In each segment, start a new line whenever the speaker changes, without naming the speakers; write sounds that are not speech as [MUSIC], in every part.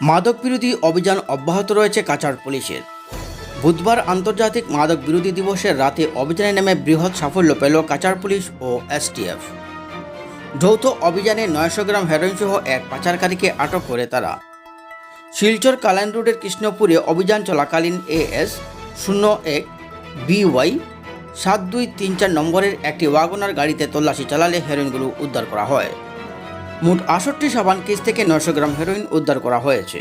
মাদক বিরোধী অভিযান অব্যাহত রয়েছে কাছাড় পুলিশের। বুধবার আন্তর্জাতিক মাদক বিরোধী দিবসের রাতে অভিযানে নেমে বৃহৎ সাফল্য পেল কাছাড় পুলিশ ও এসটিএফ। যৌথ অভিযানে নয়শো গ্রাম হেরোইন সহ এক পাচারকারীকে আটক করে তারা। শিলচর কালাইন রোডের কৃষ্ণপুরে অভিযান চলাকালীন এএস শূন্য এক বিওয়াই সাত দুই তিন চার নম্বরের একটি ওয়াগনার গাড়িতে তল্লাশি চালালে হেরোইনগুলো উদ্ধার করা হয়। মোট আষট্টি সাবান কেস থেকে নয়শো গ্রাম হেরোইন উদ্ধার করা হয়েছে।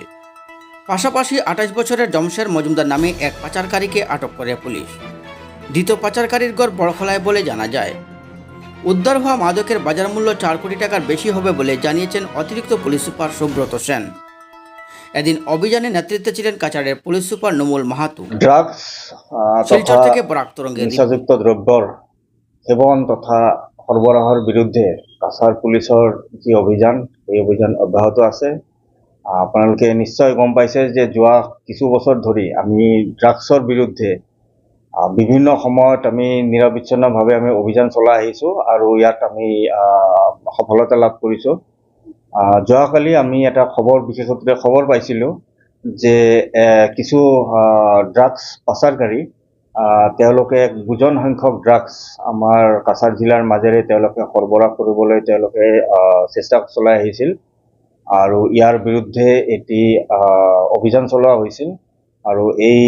পাশাপাশি আঠাশ বছরের জমশের মজুমদার নামে এক পাচারকারীকে আটক করে পুলিশ। দ্বিতীয় পাচারকারীর গড় বড়খলায় বলে জানা যায় উদ্ধার হওয়া মাদকের বাজার মূল্য চার কোটি টাকার বেশি হবে বলে জানিয়েছেন অতিরিক্ত পুলিশ সুপার সুব্রত সেন। এদিন অভিযানে নেতৃত্বে ছিলেন কাছাড়ের police super Numal Mahatta.
Drugs
Silchar থেকে বরাক তরঙ্গের
নিচাযুক্ত দ্ৰব্যৰ সেৱন তথা সৰবৰাহৰ বিৰুদ্ধে কাছাৰ পুলিচৰ যি অভিযান, এই অভিযান অব্যাহত আছে। আপোনালোকে নিশ্চয় গম পাইছে যে যোৱা কিছু বছৰ ধৰি আমি ড্ৰাগছৰ বিৰুদ্ধে বিভিন্ন সময়ত আমি নিৰবিচ্ছিন্নভাৱে আমি অভিযান চলাই আহিছোঁ আৰু ইয়াত আমি সফলতা লাভ কৰিছোঁ। যোৱাকালি আমি এটা খবৰ বিশেষ সূত্ৰে খবৰ পাইছিলোঁ যে কিছু ড্ৰাগছ পাচাৰকাৰী তেওঁলোকে বুজন সংখ্যক ড্ৰাগছ আমাৰ কাছাৰ জিলাৰ মাজেৰে তেওঁলোকে সৰবৰাহ কৰিবলৈ তেওঁলোকে চেষ্টা চলাই আহিছিল। আৰু ইয়াৰ বিৰুদ্ধে এটি অভিযান চলোৱা হৈছিল। আৰু এই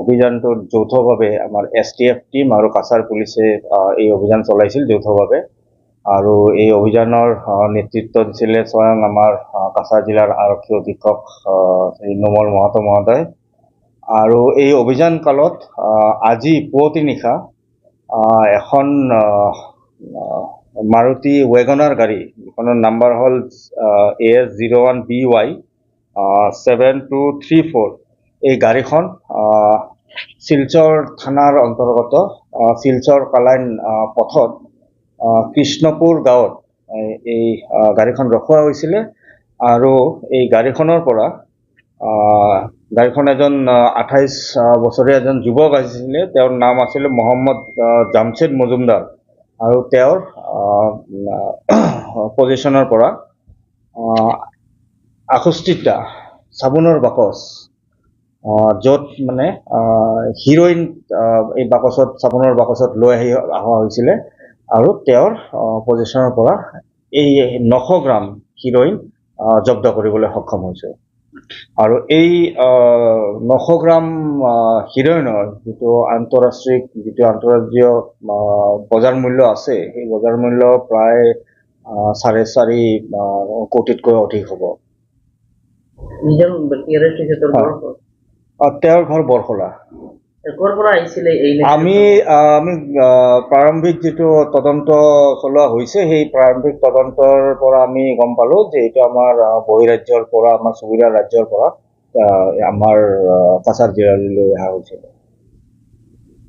অভিযানটোত যৌথভাৱে আমাৰ এছ টি এফ টীম আৰু কাছাৰ পুলিচে এই অভিযান চলাইছিল যৌথভাৱে। আৰু এই অভিযানৰ নেতৃত্ব দিছিলে স্বয়ং আমাৰ কাছাৰ জিলাৰ আৰক্ষী অধীক্ষক শ্ৰী নোমল মহাতো মহোদয়। আৰু এই অভিযান কালত আজি পুৱতি নিশা এখন মাৰুতি ৱেগনাৰ গাড়ী যিখনৰ নাম্বাৰ হ'ল A S zero' one B Y seven two three four এই গাড়ীখন শিলচৰ থানাৰ অন্তৰ্গত শিলচৰ কালাইন পথত কৃষ্ণপুৰ গাঁৱত এই- গাড়ীখন ৰখোৱা হৈছিলে। আৰু এই গাড়ীখনৰ পৰা গাড়ীখন এজন আঠাইছ বছৰীয়া এজন যুৱক আহিছিলে। তেওঁৰ নাম আছিলে মহম্মদ জামছেদ মজুমদাৰ। আৰু তেওঁৰ পজিশ্যনৰ [CLEARS THROAT] পৰা আষষ্ঠিটা চাবোনৰ বাকচ য'ত মানে হিৰইন এই বাকচত, চাবোনৰ বাকচত লৈ আহি অহা হৈছিলে। আৰু তেওঁৰ পজিশ্যনৰ পৰা এই নশ গ্ৰাম হিৰইন জব্দ কৰিবলৈ সক্ষম হৈছে। আৰু এই নশ গ্ৰাম হিৰইনৰ যিটো আন্তঃৰাষ্ট্ৰিক যিটো আন্তঃৰাষ্ট্ৰীয় বজাৰ মূল্য আছে সেই বজাৰ মূল্য প্ৰায় চাৰে চাৰি কোটিতকৈ অধিক হ'ব।
তেওঁৰ ঘৰ
বৰখলা। আমি আমি প্ৰাৰম্ভিক যিটো তদন্ত চলোৱা হৈছে, সেই প্ৰাৰম্ভিক তদন্তৰ পৰা আমি গম পালো যে এইটো আমাৰ বহিৰাজ্যৰ পৰা, আমাৰ চুবুৰীয়া ৰাজ্যৰ পৰা আমাৰ কাছাৰ জিলালৈ অহা হৈছিলে।